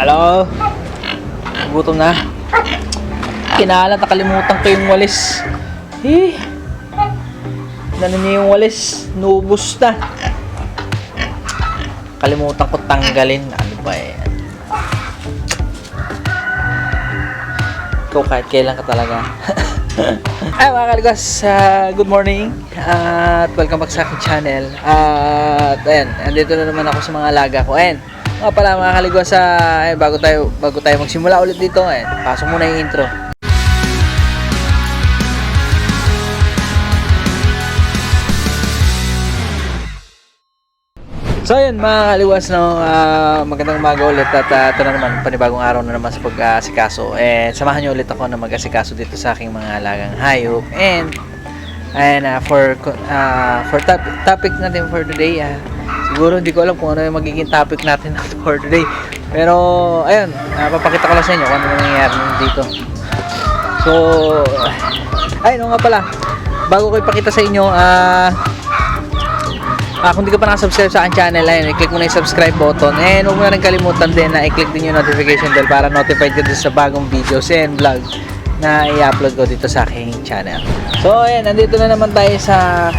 Hello? Gutom na. Kinalat, nakalimutan ko yung walis. Eh. Ano niya yung walis? Nubos na. Kalimutan ko tanggalin. Ano ba yan? Ikaw kahit kailan ka talaga. Ay mga kaligwas, ah, good morning at welcome back sa aking channel at ayan, andito na naman ako sa mga alaga ko ayan, mga pala mga kaligwas ah, ayan, bago tayo, bago tayo magsimula ulit dito ayan, pasok muna yung intro So ayun mga kaliwas no, ah, magandang umaga ulit at ah, ito na naman panibagong araw na naman sa pag-asikaso. And samahan niyo ulit ako na mag-asikaso dito sa aking mga alagang hayop. And and ah, for ah, for top, topic natin for today, ah, siguro hindi ko alam kung ano yung magiging topic natin for today. Pero ayun, ah, papakita ko lang sa inyo kung ano nangyayari dito. So ayun nga pala, bago ko ipakita sa inyo, ah Ah, kung di ka pa nakasubscribe sa aking channel, ayun, i-click mo na yung subscribe button. And huwag mo na rin kalimutan din na i-click din yung notification bell para notified ka din sa bagong videos and vlog na i-upload ko dito sa aking channel. So, ayan, nandito na naman tayo sa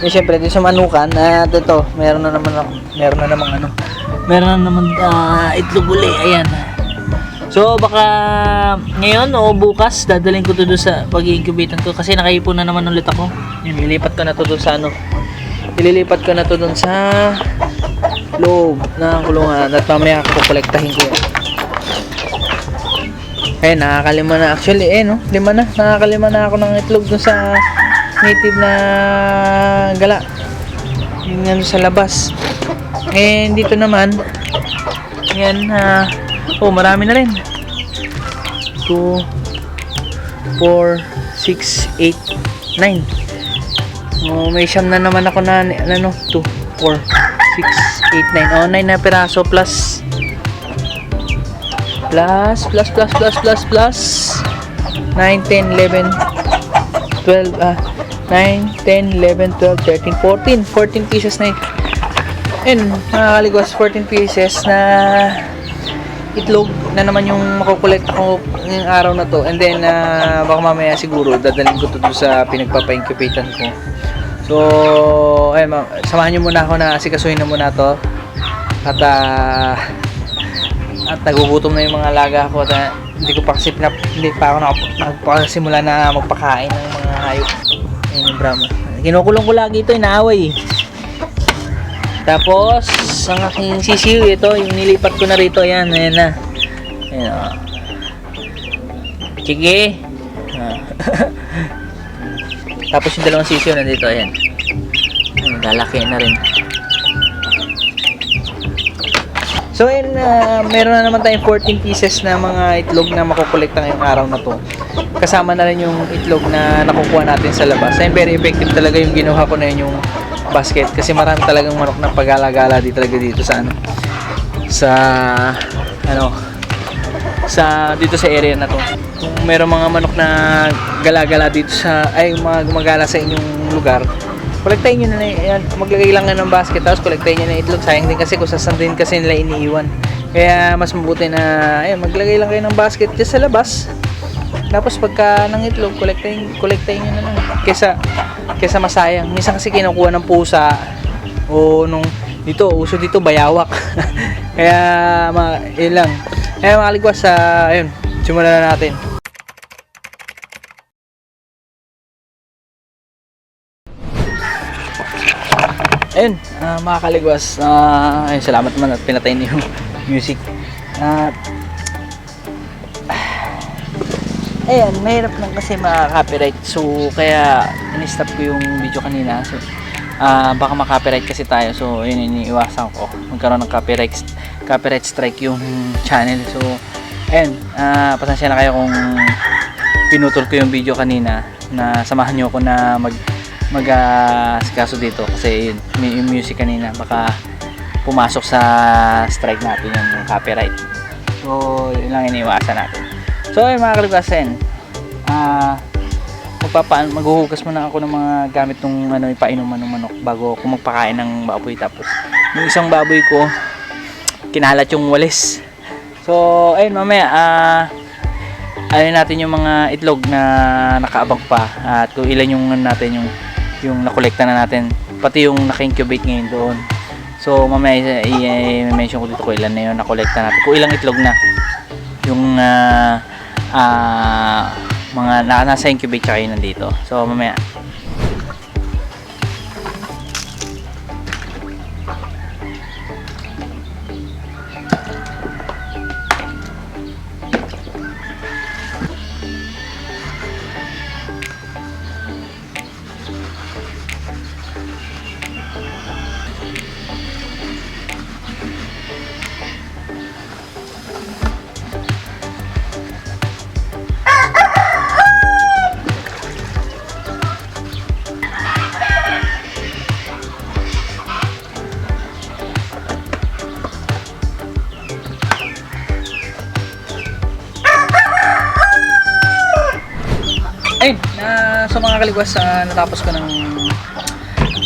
yung syempre dito sa manukan at ito, meron na naman ako, meron na naman ano, meron na naman ah, itlog uli, ayan. So baka ngayon o bukas dadalhin ko to doon sa pag-incubatean ko kasi nakaipon na naman ulit ako. Yun, lilipat ko na to doon sa ano, ililipat ko na to dun sa loob ng kulungan at mamaya kukolektahin ko. Eh, nakakalima na. Actually, eh, no? Lima na. Nakakalima na ako ng itlog dun sa native na gala. Yung ano sa labas. Eh, dito naman, yan, ah, oh, marami na rin. 2, 4, 6, 8, 9. Oh, may siyam na naman ako na, ano, 2, 4, 6, 8, 9. Oh, 9 na piraso plus, plus, plus, plus, plus, plus, plus, 9, 10, 11, 12, ah, 9, 10, 11, 12, 13, 14. 14 pieces na yun. Yun, mga kaligwas, 14 pieces na itlog na naman yung makukolekt ko ngayong araw na to. And then, ah, baka mamaya siguro, dadalhin ko to sa pinagpapa-incubatean ko. So, ayun, ma- samahan nyo muna ako na asikasuhin na muna to. At, ah, at nagugutom na yung mga alaga ko. At, ah, hindi ko pa kasi pinap, hindi pa ako nagpasimula na magpakain ng mga hayop. Ayun yung Brahma. Kinukulong ko lagi ito, inaaway. Tapos, ang aking sisiw, ito, yung nilipat ko na rito, ayan, ayan na. Ayan, o. Sige. Ah. Tapos yung dalawang sisiw nandito, ayan. Ayan, lalaki na rin. So, ayun, ah, meron na naman tayong 14 pieces na mga itlog na makukolekta ngayong araw na to. Kasama na rin yung itlog na nakukuha natin sa labas. Ayun, very effective talaga yung ginawa ko na yun yung basket. Kasi marami talagang manok na pagala-gala di talaga dito sa ano, sa, ano, sa dito sa area na to. Kung meron mga manok na gala-gala dito sa ay mga gumagala sa inyong lugar, kolektahin nyo na yan. Maglagay lang nga ng basket tapos kolektahin nyo na itlog. Sayang din kasi kung saan din kasi nila iniiwan. Kaya mas mabuti na ayun, maglagay lang kayo ng basket dyan sa labas. Tapos pagka ng itlog, kolektahin, kolektahin nyo na lang. Kesa, kesa masayang. Minsan kasi kinukuha ng pusa o nung dito, uso dito bayawak. Kaya, ma, yun lang. Kaya mga ligwas, sa ayun, simulan na natin. Ayun, ah, mga kaligwas, ah, ayun, salamat naman at pinatay niyo yung music. At, Ayan, mahirap lang kasi maka-copyright. So, kaya in-stop ko yung video kanina. So, ah baka maka-copyright kasi tayo. So, yun iniiwasan ko. Magkaroon ng copyright copyright strike yung channel. So, ayun, ah pasensya na kayo kung pinutol ko yung video kanina na samahan niyo ako na mag mag ah, sikaso dito kasi yun, may music kanina baka pumasok sa strike natin yung, copyright. So, yun lang iniiwasan natin. So, ay mga kaligasen, ah, magpapaan, maghuhugas muna ako ng mga gamit ng ano, ipainuman ng manok bago ako magpakain ng baboy. Tapos, yung isang baboy ko, kinalat yung walis. So, ayun mamaya, ah, ano natin yung mga itlog na nakaabang pa at kung ilan yung ano natin yung yung nakolekta na natin pati yung naka-incubate ngayon doon. So mamaya i-mention ko dito kung ilan na yun nakolekta natin kung ilang itlog na. Yung ah, ah, mga na, nasa incubate tsaka nandito. So mamaya sa mga kaligwas ah, natapos ko ng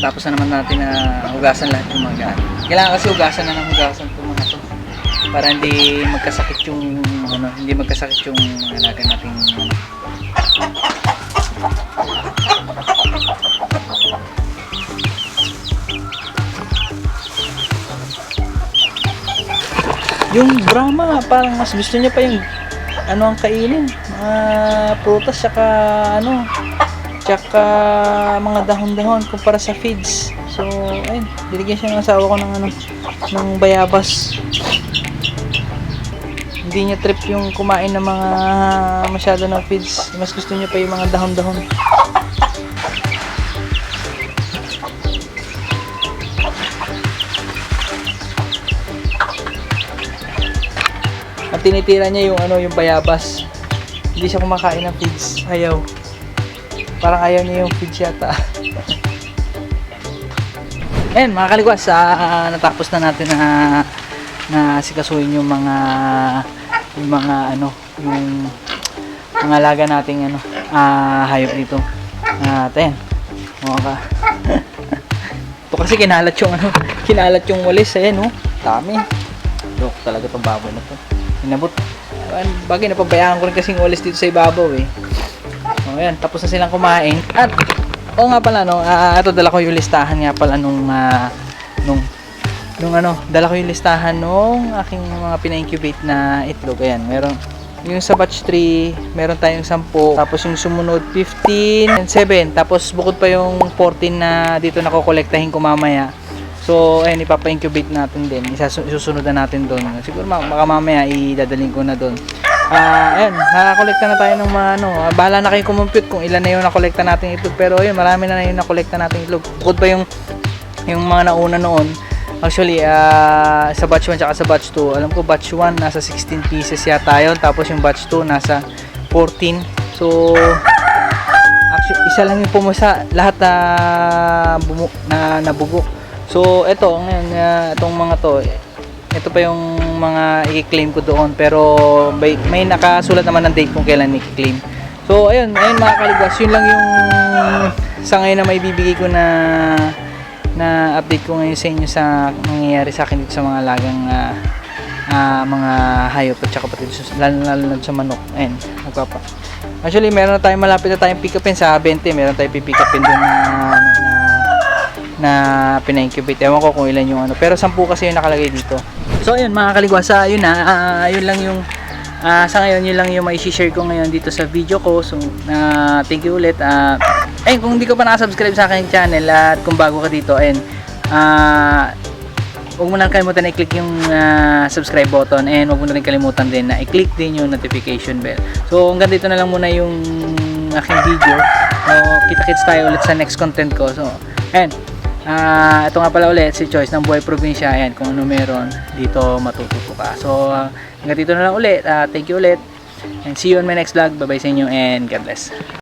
tapos na naman natin na hugasan lahat yung mga gaan. Kailangan kasi hugasan na ng hugasan itong mga to. Para hindi magkasakit yung ano, hindi magkasakit yung alaga nating ano. Yung Brahma, parang mas gusto niya pa yung ano ang kainin, mga prutas tsaka ano, tsaka mga dahon-dahon kumpara sa feeds. So, ayun, dinigyan siya ng asawa ko ng ano, ng bayabas. Hindi niya trip yung kumain ng mga masyado ng feeds. Mas gusto niya pa yung mga dahon-dahon. At tinitira niya yung ano, yung bayabas. Hindi siya kumakain ng feeds. Ayaw. Parang ayaw niya yung feeds yata. Ayan, mga kaligwas, ah, natapos na natin na na sikasuhin yung mga yung mga ano, yung mga alaga nating ano, ah, hayop dito. At ayan, mga ka. Ito kasi kinalat yung ano, kinalat yung walis, ayan oh. Dami. Look, talaga tong baboy na to. Inabot. Bagay, napabayaan ko rin kasing walis dito sa ibabaw eh. O yan, tapos na silang kumain. At, oo nga pala, no, ah, ito dala ko yung listahan nga pala nung, ah, nung, nung ano, dala ko yung listahan nung aking mga pina-incubate na itlog. Ayan, meron, yung sa batch 3, meron tayong 10, tapos yung sumunod 15 and 7, tapos bukod pa yung 14 na dito nakokolektahin ko mamaya. So, ayun, ipapa-incubate natin din. Isusunod na natin doon. Siguro baka mamaya idadaling ko na doon. Ah, ayun, nakakolekta na tayo ng mga ano. ah, bahala na kayo kumompute kung ilan na yung nakolekta nating itlog. Pero ayun, marami na na yung nakolekta nating itlog. Bukod pa yung yung mga nauna noon. Actually, ah, sa batch 1 tsaka sa batch 2, alam ko batch 1 nasa 16 pieces yata yun. Tapos yung batch 2 nasa 14. So, actually, isa lang yung pumusa. Lahat na, bumu, na nabugok. So, ito, ngayon, ah, itong mga to, ito pa yung mga i-claim ko doon. Pero, may, may nakasulat naman ng date kung kailan i-claim. So, ayun, ayun mga kaligwas, yun lang yung sa ngayon na may bibigay ko na na update ko ngayon sa inyo sa nangyayari sa akin dito sa mga lagang ah, ah, mga hayop at saka pati lalo, lalo na sa manok. Ayun, nagpapa. Actually, meron na tayong malapit na tayong pick upin sa 20. Meron tayong pipick upin doon na, na pina-incubate. Ewan ko kung ilan yung ano. Pero 10 kasi yung nakalagay dito. So, ayun mga kaligwasa, yun na. ah, yun lang yung Ah, sa ngayon, yun lang yung may share ko ngayon dito sa video ko. So, na thank you ulit. Ah, ayun, kung hindi ka pa nakasubscribe sa aking channel at kung bago ka dito, ayun, ah, huwag mo na kalimutan na i-click yung ah, subscribe button and huwag mo na rin kalimutan din na i-click din yung notification bell. So, hanggang dito na lang muna yung aking video. So, kita-kits tayo ulit sa next content ko. So, ayun. Ah, ito nga pala ulit si Choice ng Buhay Probinsya. Ayan, kung ano meron dito matututo ka. So, ah, hanggang dito na lang ulit. Ah, thank you ulit. And see you on my next vlog. Bye-bye sa inyo and God bless.